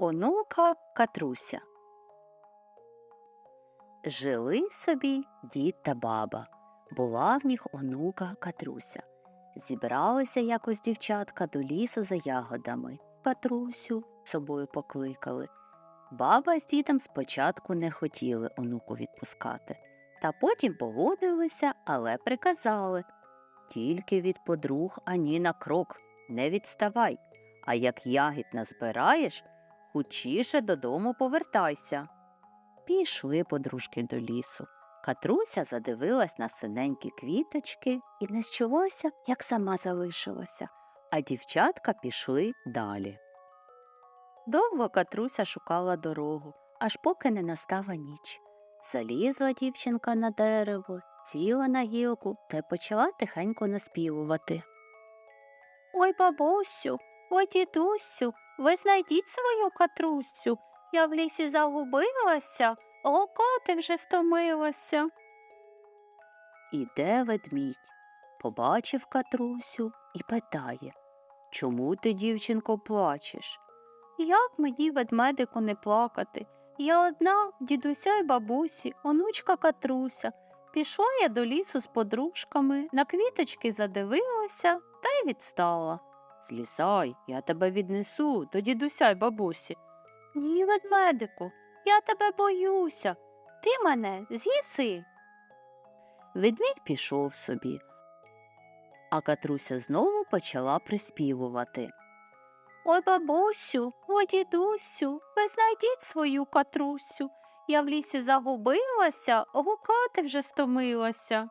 Онука Катруся. Жили собі дід та баба. Була в них онука Катруся. Зібралися якось дівчатка до лісу за ягодами. Катрусю з собою покликали. Баба з дідом спочатку не хотіли онуку відпускати, та потім погодилися, але приказали тільки від подруг ані на крок, не відставай, а як ягід назбираєш, хучіше додому повертайся. Пішли подружки до лісу. Катруся задивилась на синенькі квіточки і не щулося, як сама залишилася, а дівчатка пішли далі. Довго Катруся шукала дорогу, аж поки не настала ніч. Залізла дівчинка на дерево, сіла на гілку та почала тихенько наспівувати. Ой, бабусю, ой, дідусю, ви знайдіть свою катрусю. Я в лісі загубилася, локоти вже стомилася. Іде ведмідь, побачив катрусю і питає Чому ти, дівчинко, плачеш? Як мені, ведмедику, не плакати? Я одна, дідуся й бабусі, онучка Катруся. Пішла я до лісу з подружками, на квіточки задивилася та й відстала. Злізай, я тебе віднесу до дідуся й бабусі. Ні, ведмедику, я тебе боюся. Ти мене з'їси. Ведмідь пішов собі, а Катруся знову почала приспівувати. Ой, бабусю, ой, дідусю, ви знайдіть свою катрусю. Я в лісі загубилася, гукати вже стомилася.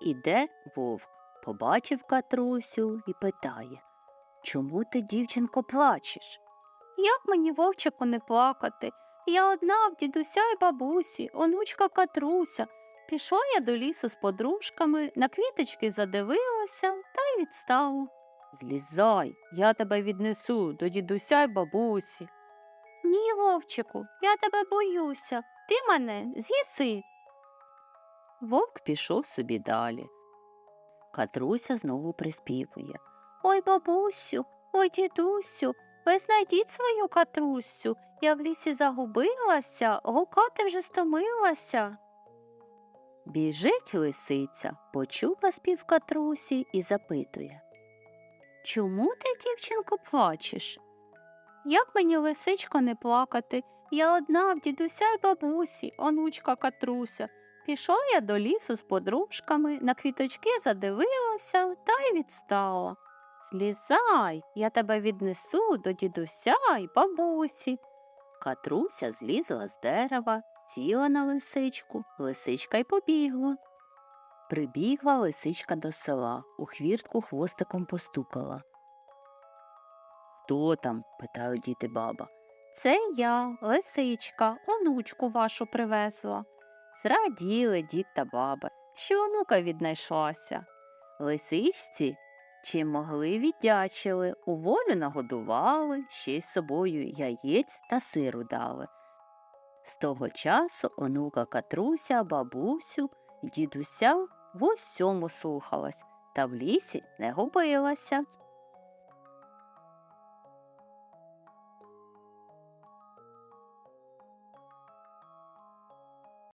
Іде вовк, побачив катрусю і питає Чому ти, дівчинко, плачеш? Як мені, вовчику, не плакати? Я одна в дідуся й бабусі, онучка Катруся. Пішла я до лісу з подружками, на квіточки задивилася та й відстала. Злізай, я тебе віднесу до дідуся й бабусі. Ні, вовчику, я тебе боюся. Ти мене з'їси. Вовк пішов собі далі. Катруся знову приспівує. Ой, бабусю, ой, дідусю, ви знайдіть свою катрусю. Я в лісі загубилася, гукати вже стомилася. Біжить лисиця, почула спів катрусі і запитує. Чому ти, дівчинко, плачеш? Як мені, лисичко, не плакати? Я одна в дідуся й бабусі, онучка Катруся. Пішла я до лісу з подружками, на квіточки задивилася та й відстала. Злізай, я тебе віднесу до дідуся й бабусі. Катруся злізла з дерева, сіла на лисичку, лисичка й побігла. Прибігла лисичка до села, у хвіртку хвостиком постукала. Хто там? питають діти баба. Це я, лисичка, онучку вашу привезла. Зраділи дід та баба, що онука віднайшлася. Лисичці чим могли віддячили, у волю нагодували, ще й собою яєць та сиру дали. З того часу онука Катруся, бабусю, дідуся в усьому слухалась та в лісі не губилася.